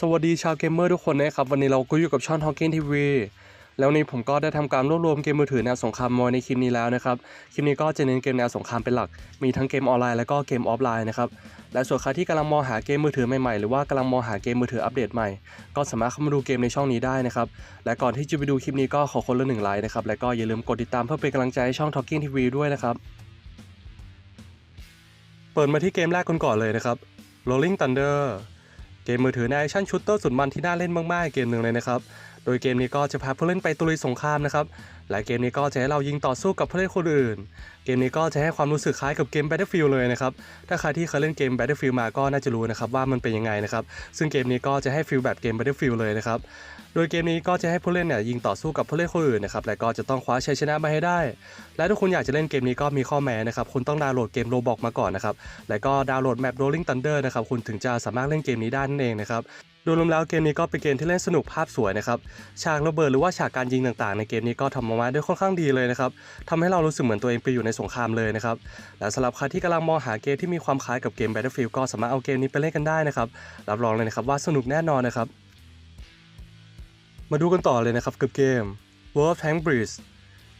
สวัสดีชาวเกมเมอร์ทุกคนนะครับ วันนี้เราก็อยู่กับช่อง Talking TV แล้วนี้ผมก็ได้ทำการรวบรวมเกมมือถือแนวสงครามมวยในคลิปนี้แล้วนะครับ คลิปนี้ก็จะเน้นเกมแนวสงครามเป็นหลัก มีทั้งเกมออนไลน์และก็เกมออฟไลน์นะครับ และส่วนใครที่กำลังมองหาเกมมือถือใหม่ๆ หรือว่ากำลังมองหาเกมมือถืออัปเดตใหม่ ก็สามารถเข้ามาดูเกมในช่องนี้ได้นะครับ และก่อนที่จะไปดูคลิปนี้ก็ขอคนละหนึ่งไลค์นะครับ และก็อย่าลืมกดติดตามเพื่อเป็นกำลังใจให้ช่อง Talking TV ด้วยนะครับ เปิดมาที่เกมแรกกันก่อนเลยนะครับ Rolling Thunder เกมมือถือในแอคชั่นชูตเตอร์สุดมันที่น่าเล่นมากๆเกมหนึ่งเลยนะครับ โดยเกมนี้ก็จะพาผู้เล่นไปตุลุยสงครามนะครับ และเกมนี้ก็จะให้เรายิงต่อสู้กับผู้เล่นคนอื่น เกมนี้ก็จะให้ความรู้สึกคล้ายกับเกม Battlefield เลยนะครับ ถ้าใครที่เคยเล่นเกม Battlefield มาก็น่าจะรู้นะครับว่ามันเป็นยังไงนะครับ ซึ่งเกมนี้ก็จะให้ฟีลแบบเกม Battlefield เลยนะครับ โดยเกมนี้ก็จะให้ผู้เล่นเนี่ยยิงต่อสู้กับผู้เล่นคนอื่นนะครับและก็จะต้องคว้าชัยชนะมาให้ได้ และถ้าคุณอยากจะเล่นเกมนี้ก็มีข้อแม้นะครับ คุณต้องดาวน์โหลดเกมโรบอกมาก่อนนะครับ และก็ดาวน์โหลดแมป Rolling Thunder นะครับ คุณถึงจะสามารถเล่นเกมนี้ได้นั่นเองนะครับ โดยรวมแล้วเกมนี้ก็เป็นเกมที่เล่นสนุกภาพสวยนะครับ ฉากระเบิดหรือว่าฉากการยิงต่างๆ ในเกมนี้ก็ทำออกมาได้ค่อนข้างดีเลยนะครับทำให้เรารู้สึกเหมือนตัวเองไปอยู่ในสงครามเลยนะครับ และสำหรับใครที่กำลังมองหาเกมที่มีความคล้ายกับเกม Battlefield ก็สามารถเอาเกมนี้ไปเล่นกันได้นะครับ รับรองเลยนะครับว่าสนุกแน่นอนนะครับ มาดูกันต่อเลยนะครับกับเกม World of Tank Breeze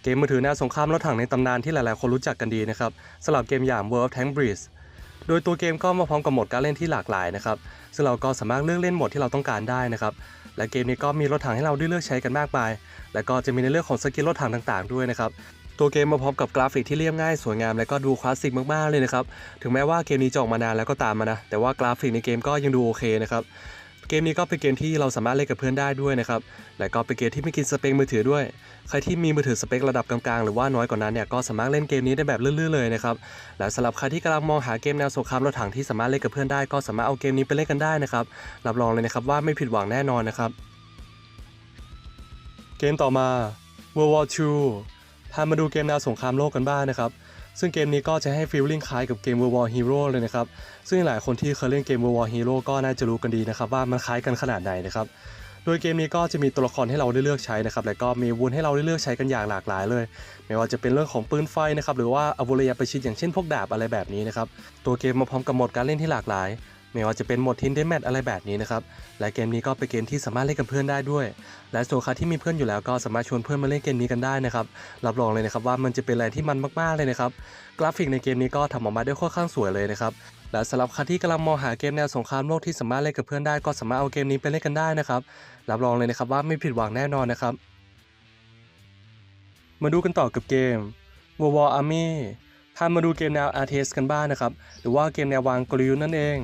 เกมมือถือแนวสงครามรถถังในตำนานที่หลายๆ คนรู้จักกันดีนะครับสำหรับเกมอย่าง World of Tank Breeze โดยตัวเกมก็มาพร้อมกับโหมดการเล่นที่หลากหลายนะครับ ซึ่งเราก็สามารถเลือกเล่นโหมดที่เราต้องการได้นะครับ และเกมนี้ก็มีรถถังให้เราได้เลือกใช้กันมากมาย และก็จะมีในเรื่องของสกิลรถถังต่างๆ ด้วยนะครับ ตัวเกมมาพร้อมกับกราฟิกที่เรียบง่ายสวยงามและก็ดูคลาสสิกมากๆเลยนะครับ ถึงแม้ว่าเกมนี้จะออกมานานแล้วก็ตามมานะ แต่ว่ากราฟิกในเกมก็ยังดูโอเคนะครับ เกมนี้ก็เป็นเกมที่เราสามารถเล่นกับเพื่อนได้ด้วยนะครับ และก็เป็นเกมที่ไม่กินสเปคมือถือด้วย ใครที่มีมือถือสเปคระดับกลางๆ หรือว่าน้อยกว่านั้นเนี่ยก็สามารถเล่นเกมนี้ได้แบบลื่นๆเลยนะครับ และสำหรับใครที่กำลังมองหาเกมแนวสงครามรถถังที่สามารถเล่นกับเพื่อนได้ก็สามารถเอาเกมนี้ไปเล่นกันได้นะครับ รับรองเลยนะครับว่าไม่ผิดหวังแน่นอนนะครับ เกมต่อมา World War II พามาดูเกมแนวสงครามโลกกันบ้างนะครับ ซึ่งเกมนี้ก็จะให้ฟีลลิ่งคล้ายกับเกม World War Hero เลยนะครับ ซึ่งหลายคนที่เคยเล่นเกม World War Hero ก็น่าจะรู้กันดีนะครับว่ามันคล้ายกันขนาดไหนนะครับ โดยเกมนี้ก็จะมีตัวละครให้เราได้เลือกใช้นะครับ และก็มีวุธให้เราได้เลือกใช้กันอย่างหลากหลายเลย ไม่ว่าจะเป็นเรื่องของปืนไฟนะครับ หรือว่าอาวุธระยะประชิดอย่างเช่นพวกดาบอะไรแบบนี้นะครับ ตัวเกมมาพร้อมกับโหมดการเล่นที่หลากหลาย ไม่ว่าจะเป็นโหมดทินเดนแมทอะไรแบบนี้นะครับ และเกมนี้ก็เป็นเกมที่สามารถเล่นกับเพื่อนได้ด้วย และส่วนใครที่มีเพื่อนอยู่แล้วก็สามารถชวนเพื่อนมาเล่นเกมนี้กันได้นะครับ รับรองเลยนะครับว่ามันจะเป็นอะไรที่มันมากๆเลยนะครับ กราฟิกในเกมนี้ก็ทำออกมาได้ค่อนข้างสวยเลยนะครับ และสำหรับใครที่กำลังมองหาเกมแนวสงครามโลกที่สามารถเล่นกับเพื่อนได้ก็สามารถเอาเกมนี้ไปเล่นกันได้นะครับ รับรองเลยนะครับว่าไม่ผิดหวังแน่นอนนะครับ มาดูกันต่อกับเกม World War Army พามาดูเกมแนว RTS กันบ้างนะครับ หรือว่าเกมแนววางกลยุทธ์นั่นเอง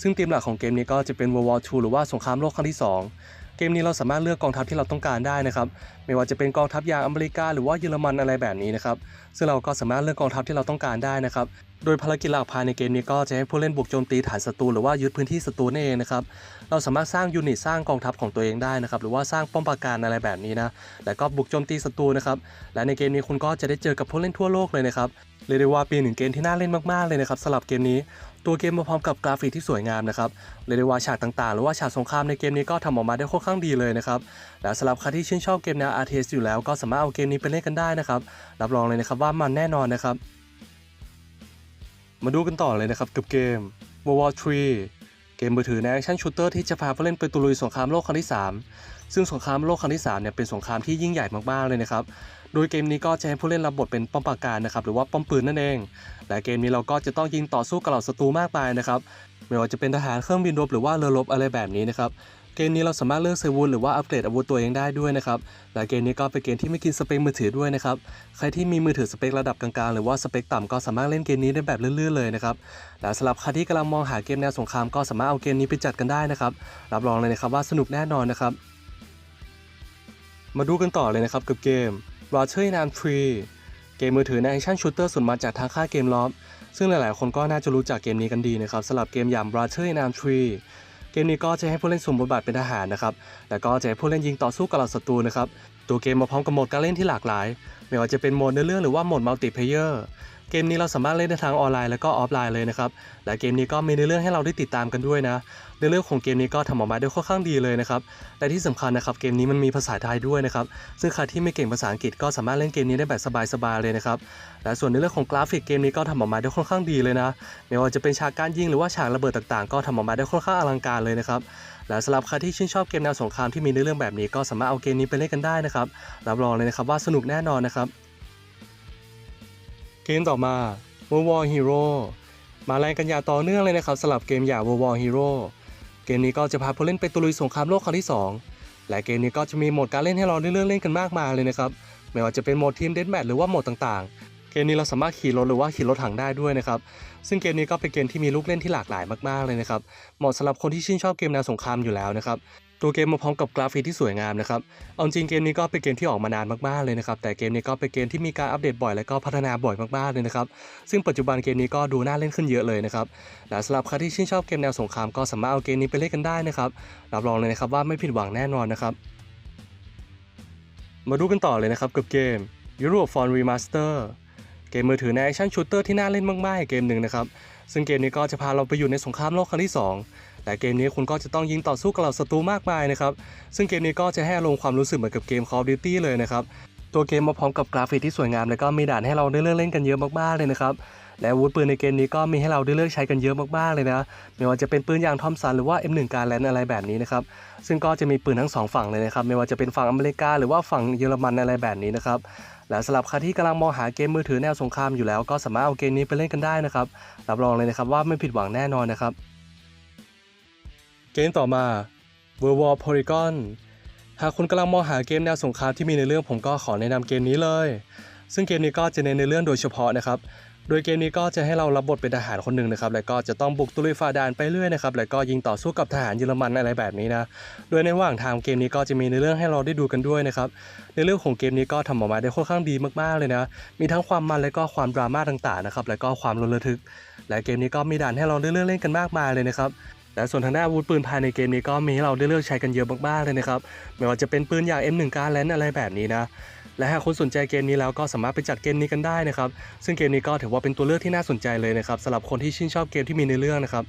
ซึ่งธีมหลักของเกมนี้ก็จะเป็น World War II หรือว่าสงครามโลกครั้งที่ 2 เกมนี้เราสามารถเลือกกองทัพที่เราต้องการได้นะครับ ไม่ว่าจะเป็นกองทัพอย่างอเมริกาหรือว่าเยอรมันอะไรแบบนี้นะครับ ซึ่งเราก็สามารถเลือกกองทัพที่เราต้องการได้นะครับ โดยภารกิจหลักภายในเกมนี้ก็จะให้ผู้เล่นบุกโจมตีฐานศัตรูหรือว่ายึดพื้นที่ศัตรูนั่นเองนะครับ เราสามารถสร้างยูนิตสร้างกองทัพของตัวเองได้นะครับ หรือว่าสร้างป้อมปราการอะไรแบบนี้นะ แล้วก็บุกโจมตีศัตรูนะครับ และในเกมนี้คุณก็จะได้เจอกับผู้เล่นทั่วโลกเลยนะครับ เรียกได้ว่าเป็นหนึ่งเกมที่น่าเล่นมากๆเลยนะครับสำหรับเกมนี้ ตัวเกมมาพร้อมกับกราฟิกที่สวยงามนะครับเรียกได้ว่าฉากต่างๆ หรือว่าฉากสงครามในเกมนี้ก็ทำออกมาได้ค่อนข้างดีเลยนะครับและสำหรับใครที่ชื่นชอบเกมแนว RTS อยู่แล้วก็สามารถเอาเกมนี้ไปเล่นกันได้นะครับรับรองเลยนะครับว่ามันแน่นอนนะครับมาดูกันต่อเลยนะครับกับเกม World War 3 เกมมือถือในแอคชั่นชูเตอร์ที่จะพาผู้เล่นไปตุลุยสงครามโลกครั้งที่ 3 ซึ่งสงครามโลกครั้งที่3เนี่ยเป็นสงครามที่ยิ่งใหญ่มากๆเลยนะครับ โดยเกมนี้ก็จะให้ผู้เล่นรับบทเป็นป้อมปราการนะครับหรือว่าป้อมปืนนั่นเอง และเกมนี้เราก็จะต้องยิงต่อสู้กับเหล่าศัตรูมากมายนะครับ ไม่ว่าจะเป็นทหารเครื่องบินรบหรือว่าเรือรบอะไรแบบนี้นะครับ เกมนี้เราสามารถเลือกเซอร์วูนหรือว่าอัปเกรดอาวุธตัวเองได้ด้วยนะครับและเกมนี้ก็เป็นเกมที่ไม่กินสเปคมือถือด้วยนะครับใครที่มีมือถือสเปคระดับกลางๆ หรือว่าสเปคต่ำก็สามารถเล่นเกมนี้ได้แบบลื่นๆเลยนะครับและสำหรับใครที่กำลังมองหาเกมแนวสงครามก็สามารถเอาเกมนี้ไปจัดกันได้นะครับรับรองเลยนะครับว่าสนุกแน่นอนนะครับมาดูกันต่อเลยนะครับกับเกม r o t e r n a m 3เกมมือถือในแอคชั่นชูเตอร์สุดมันจากทางค่ายเกมลอฟซึ่งหลายๆคนก็น่าจะรู้จักเกมนี้กันดีนะครับสำหรับเกมอย่าง r o t e r n a m 3 เกมนี้ก็จะให้ผู้เล่นสวมบทบาทเป็นทหารนะครับ และก็จะให้ผู้เล่นยิงต่อสู้กับเหล่าศัตรูนะครับ ตัวเกมมาพร้อมกับโหมดการเล่นที่หลากหลาย ไม่ว่าจะเป็นโหมดเนื้อเรื่องหรือว่าโหมดมัลติเพลเยอร์ เกมนี้เราสามารถเล่นได้ทั้งออนไลน์และก็ออฟไลน์เลยนะครับ และเกมนี้ก็มีเนื้อเรื่องให้เราได้ติดตามกันด้วยนะเนื้อเรื่องของเกมนี้ก็ทำออกมาได้ค่อนข้างดีเลยนะครับ และที่สำคัญนะครับเกมนี้มันมีภาษาไทยด้วยนะครับ ซึ่งใครที่ไม่เก่งภาษาอังกฤษก็สามารถเล่นเกมนี้ได้แบบสบายๆเลยนะครับ และส่วนในเรื่องของกราฟิกเกมนี้ก็ทำออกมาได้ค่อนข้างดีเลยนะ ไม่ว่าจะเป็นฉากการยิงหรือว่าฉากระเบิดต่างๆ ก็ทำออกมาได้ค่อนข้างอลังการเลยนะครับและสำหรับใครที่ชื่นชอบเกมแนวสงครามที่มีเนื้อเรื่องแบบนี้ก็สามารถเอาเกมนี้ไปเล่นกันได้นะครับ รับรองเลยนะครับว่าสนุกแน่นอนนะครับ เกมต่อมา World War Hero มาแรงกันอย่างต่อเนื่องเลยนะครับสำหรับเกมอย่าง World War Hero เกมนี้ก็จะพาผู้เล่นไปตุลุยสงครามโลกครั้งที่ 2 และเกมนี้ก็จะมีโหมดการเล่นให้เราเลือกเล่นกันมากมายเลยนะครับ ไม่ว่าจะเป็นโหมดทีมเดนแมทหรือว่าโหมดต่างๆ เกมนี้เราสามารถขี่รถหรือว่าขี่รถถังได้ด้วยนะครับ ซึ่งเกมนี้ก็เป็นเกมที่มีลูกเล่นที่หลากหลายมากๆเลยนะครับ เหมาะสำหรับคนที่ชื่นชอบเกมแนวสงครามอยู่แล้วนะครับ ตัวเกมมาพร้อมกับกราฟิกที่สวยงามนะครับ เอาจริงเกมนี้ก็เป็นเกมที่ออกมานานมากๆเลยนะครับ แต่เกมนี้ก็เป็นเกมที่มีการอัปเดตบ่อยและก็พัฒนาบ่อยมากๆเลยนะครับ ซึ่งปัจจุบันเกมนี้ก็ดูน่าเล่นขึ้นเยอะเลยนะครับ และสำหรับใครที่ชื่นชอบเกมแนวสงครามก็สามารถเอาเกมนี้ไปเล่นกันได้นะครับ รับรองเลยนะครับว่าไม่ผิดหวังแน่นอนนะครับ มาดูกันต่อเลยนะครับกับเกม Europe Phone Remaster เกมมือถือในแอคชั่นชูเตอร์ที่น่าเล่นมากๆอีกเกมหนึ่งนะครับ ซึ่งเกมนี้ก็จะพาเราไปอยู่ในสงครามโลกครั้งที่ 2 แต่เกมนี้คุณก็จะต้องยิงต่อสู้กับเหล่าศัตรูมากมายนะครับ ซึ่งเกมนี้ก็จะให้ลงความรู้สึกเหมือนกับเกม Call of Duty เลยนะครับ ตัวเกมมาพร้อมกับกราฟิกที่สวยงาม และก็มีด่านให้เราได้เลือกเล่นกันเยอะมากๆเลยนะครับ และอาวุธปืนในเกมนี้ก็มีให้เราได้เลือกใช้กันเยอะมากๆเลยนะ ไม่ว่าจะเป็นปืนอย่างทอมสันหรือว่า M1 การแลนอะไรแบบนี้นะครับ ซึ่งก็จะมีปืนทั้งสองฝั่งเลยนะครับ ไม่ว่าจะเป็นฝั่งอเมริกาหรือว่าฝั่งเยอรมันอะไรแบบนี้นะครับและสำหรับใครที่กำลังมองหาเกมมือถือแนวสงครามอยู่แล้วก็สามารถเอาเกมนี้ไปเล่นกันได้นะครับ รับรองเลยนะครับว่าไม่ผิดหวังแน่นอนนะครับ เกมต่อมา World War Polygon หากคุณกำลังมองหาเกมแนวสงครามที่มีในเรื่องผมก็ขอแนะนำเกมนี้เลย ซึ่งเกมนี้ก็จะเน้นในเรื่องโดยเฉพาะนะครับ โดยเกมนี้ก็จะให้เรารับบทเป็นทหารคนหนึ่งนะครับ แล้วก็จะต้องบุกตุลุยฝ่าด่านไปเรื่อยนะครับ แล้วก็ยิงต่อสู้กับทหารเยอรมันอะไรแบบนี้นะ โดยในระหว่างทางเกมนี้ก็จะมีในเรื่องให้เราได้ดูกันด้วยนะครับ ในเรื่องของเกมนี้ก็ทำออกมาได้ค่อนข้างดีมากๆเลยนะ มีทั้งความมันและก็ความดราม่าต่างๆนะครับ แล้วก็ความระทึก และเกมนี้ก็มีด่านให้เราได้เลือกเล่นกันมากมายเลยนะครับและส่วนทางด้านอาวุธปืนภายในเกมนี้ก็มีให้เราได้เลือกใช้กันเยอะมากๆเลยนะครับ ไม่ว่าจะเป็นปืนอย่าง M1 การแลนอะไรแบบนี้นะ และหากคุณสนใจเกมนี้แล้วก็สามารถไปจัดเกมนี้กันได้นะครับ ซึ่งเกมนี้ก็ถือว่าเป็นตัวเลือกที่น่าสนใจเลยนะครับสำหรับคนที่ชื่นชอบเกมที่มีในเรื่องนะครับ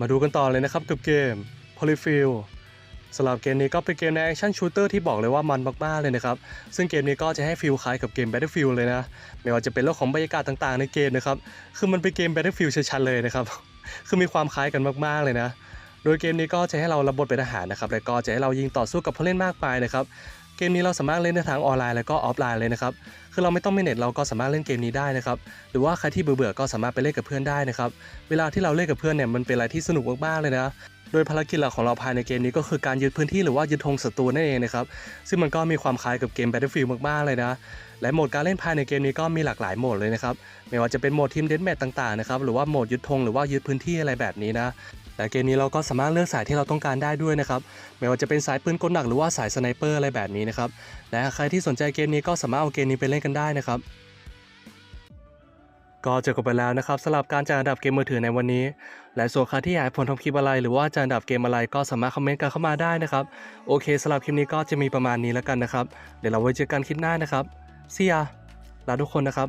มาดูกันต่อเลยนะครับกับเกม Polyfield สำหรับเกมนี้ก็เป็นเกมในแอคชั่นชูเตอร์ที่บอกเลยว่ามันมากๆเลยนะครับ ซึ่งเกมนี้ก็จะให้ฟีลคล้ายกับเกม Battlefield เลยนะ ไม่ว่าจะเป็นเรื่องของบรรยากาศต่างๆในเกมนะครับ คือมันเป็นเกม Battlefield ชัดๆเลยนะครับ คือมีความคล้ายกันมากๆเลยนะ โดยเกมนี้ก็จะให้เรารับบทเป็นทหารนะครับ และก็จะให้เรายิงต่อสู้กับผู้เล่นมากมายนะครับ เกมนี้เราสามารถเล่นได้ทั้งออนไลน์และก็ออฟไลน์เลยนะครับ คือเราไม่ต้องไมีเน็ตเราก็สามารถเล่นเกมนี้ได้นะครับ หรือว่าใครที่เบื่อๆก็สามารถไปเล่นกับเพื่อนได้นะครับ เวลาที่เราเล่นกับเพื่อนเนี่ยมันเป็นอะไรที่สนุกมากๆเลยนะ โดยภารกิจหลักของเราภายในเกมนี้ก็คือการยึดพื้นที่หรือว่ายึดธงศัตรูนั่นเองนะครับ ซึ่งมันก็มีความคล้ายกับเกม Battlefield มากๆเลยนะ และโหมดการเล่นภายในเกมนี้ก็มีหลากหลายโหมดเลยนะครับ ไม่ว่าจะเป็นโหมดทีมเดนแมทต่างๆนะครับ หรือว่าโหมดยึดธงหรือว่ายึดพื้นที่อะไรแบบนี้นะ แต่เกมนี้เราก็สามารถเลือกสายที่เราต้องการได้ด้วยนะครับ ไม่ว่าจะเป็นสายปืนกลหนักหรือว่าสายสไนเปอร์อะไรแบบนี้นะครับ และใครที่สนใจเกมนี้ก็สามารถเอาเกมนี้ไปเล่นกันได้นะครับ ก็จบกันไปแล้วนะครับสำหรับการจัดอันดับเกมมือถือในวันนี้ และส่วนใครที่อยากให้ผมทำคลิปอะไร หรือว่าจะอันดับเกมอะไรก็สามารถคอมเมนต์กันเข้ามาได้นะครับ โอเคสำหรับคลิปนี้ก็จะมีประมาณนี้แล้วกันนะครับ เดี๋ยวเราไว้เจอกันคลิปหน้านะครับ See ya ลาทุกคนนะครับ